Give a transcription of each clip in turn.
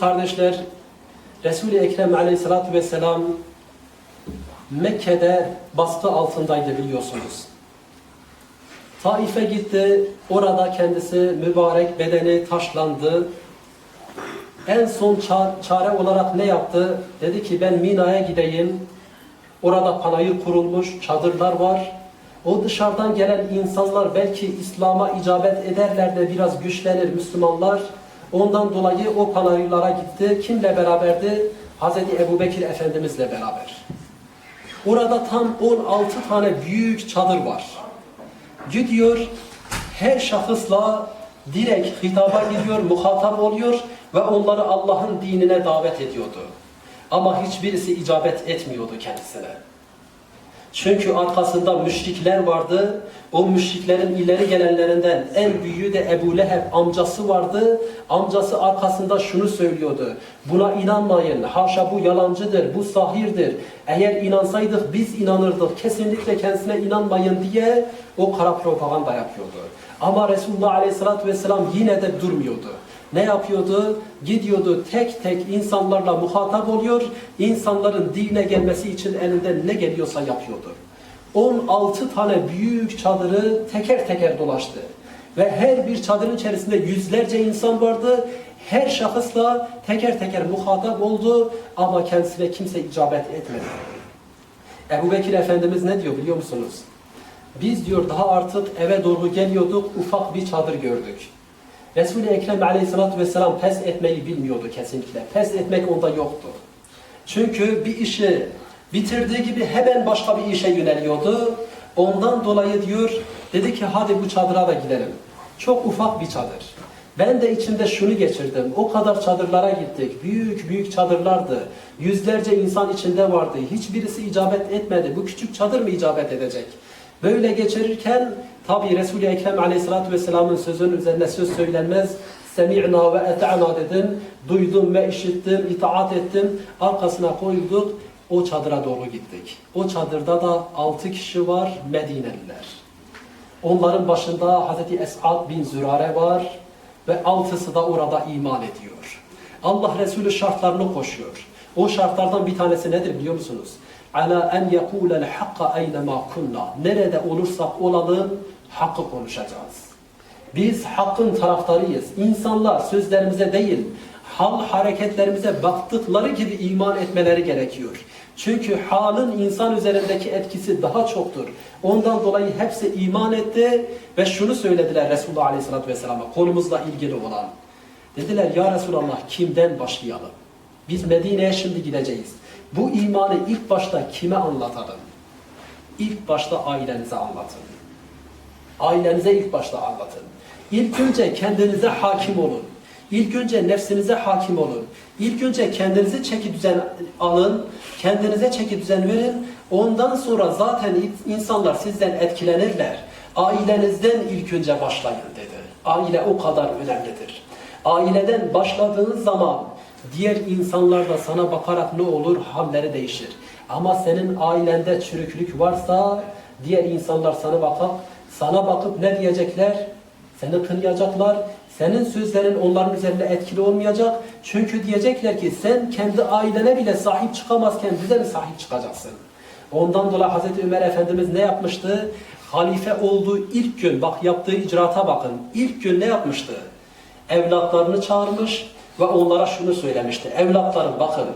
kardeşler, Resul-i Ekrem aleyhissalatü vesselam Mekke'de baskı altındaydı biliyorsunuz. Taif'e gitti, orada kendisi mübarek bedeni taşlandı. En son ça- çare olarak ne yaptı? Dedi ki ben Mina'ya gideyim. Orada panayır kurulmuş, çadırlar var. O dışarıdan gelen insanlar belki İslam'a icabet ederler de biraz güçlenir Müslümanlar. Ondan dolayı o panayırlara gitti. Kimle beraberdi? Hazreti Ebu Bekir Efendimizle beraber. Orada tam 16 tane büyük çadır var. Gidiyor, her şahısla direkt hitaba gidiyor, muhatap oluyor ve onları Allah'ın dinine davet ediyordu. Ama hiçbirisi icabet etmiyordu kendisine. Çünkü arkasında müşrikler vardı. O müşriklerin ileri gelenlerinden en büyüğü de Ebu Leheb amcası vardı. Amcası arkasında şunu söylüyordu. Buna inanmayın. Haşa bu yalancıdır, bu sahirdir. Eğer inansaydık biz inanırdık. Kesinlikle kendisine inanmayın diye o kara propaganda yapıyordu. Ama Resulullah Aleyhisselatü Vesselam yine de durmuyordu. Ne yapıyordu? Gidiyordu tek tek insanlarla muhatap oluyor. İnsanların dine gelmesi için elinden ne geliyorsa yapıyordu. 16 tane büyük çadırı teker teker dolaştı. Ve her bir çadırın içerisinde yüzlerce insan vardı. Her şahısla teker teker muhatap oldu ama kendisine kimse icabet etmedi. Ebu Bekir Efendimiz ne diyor biliyor musunuz? Biz diyor daha artık eve doğru geliyorduk, ufak bir çadır gördük. Resul-i Ekrem aleyhissalatü vesselam pes etmeyi bilmiyordu kesinlikle. Pes etmek onda yoktu. Çünkü bir işi bitirdiği gibi hemen başka bir işe yöneliyordu. Ondan dolayı diyor, dedi ki hadi bu çadıra da gidelim. Çok ufak bir çadır. Ben de içinde şunu geçirdim. O kadar çadırlara gittik. Büyük büyük çadırlardı. Yüzlerce insan içinde vardı. Hiçbirisi icabet etmedi. Bu küçük çadır mı icabet edecek? Böyle geçirirken tabi Resul-i Ekrem Aleyhisselatü Vesselam'ın sözünün üzerine söz söylenmez. Semi'na ve eta'na dedin. Duydum ve işittim, itaat ettim. Arkasına koyulduk. O çadıra doğru gittik. O çadırda da altı kişi var Medineliler. Onların başında Hazreti Es'ad bin Zürare var ve altısı da orada iman ediyor. Allah Resulü şartlarını koşuyor. O şartlardan bir tanesi nedir biliyor musunuz? Ala en yekulel hakka eynema kunna. Nerede olursak olalım hakkı konuşacağız. Biz hakkın taraftarıyız. İnsanlar sözlerimize değil, hal hareketlerimize baktıkları gibi iman etmeleri gerekiyor. Çünkü halın insan üzerindeki etkisi daha çoktur. Ondan dolayı hepsi iman etti ve şunu söylediler Resulullah Aleyhisselatü Vesselam'a konumuzla ilgili olan. Dediler ya Resulallah kimden başlayalım? Biz Medine'ye şimdi gideceğiz. Bu imanı ilk başta kime anlatalım? İlk başta ailenize anlatın. Ailenize ilk başta anlatın. İlk önce kendinize hakim olun. İlk önce nefsinize hakim olun. İlk önce kendinizi çeki düzen alın. Kendinize çeki düzen verin. Ondan sonra zaten insanlar sizden etkilenirler. Ailenizden ilk önce başlayın dedi. Aile o kadar önemlidir. Aileden başladığınız zaman diğer insanlar da sana bakarak ne olur? Halleri değişir. Ama senin ailende çürüklük varsa diğer insanlar sana bakıp sana bakıp ne diyecekler? Seni kınayacaklar. Senin sözlerin onların üzerinde etkili olmayacak. Çünkü diyecekler ki sen kendi ailene bile sahip çıkamazken bize mi sahip çıkacaksın? Ondan dolayı Hazreti Ömer Efendimiz ne yapmıştı? Halife olduğu ilk gün, bak yaptığı icraata bakın. İlk gün ne yapmıştı? Evlatlarını çağırmış ve onlara şunu söylemişti. Evlatlarım bakın,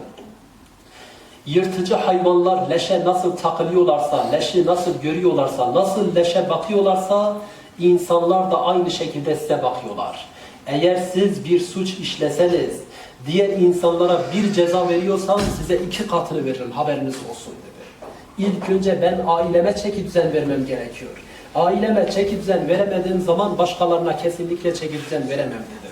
yırtıcı hayvanlar leşe nasıl takılıyorlarsa, leşi nasıl görüyorlarsa, nasıl leşe bakıyorlarsa insanlar da aynı şekilde size bakıyorlar. Eğer siz bir suç işleseniz, diğer insanlara bir ceza veriyorsam size iki katını veririm haberiniz olsun dedi. İlk önce ben aileme çeki düzen vermem gerekiyor. Aileme çeki düzen veremediğim zaman başkalarına kesinlikle çeki düzen veremem dedi.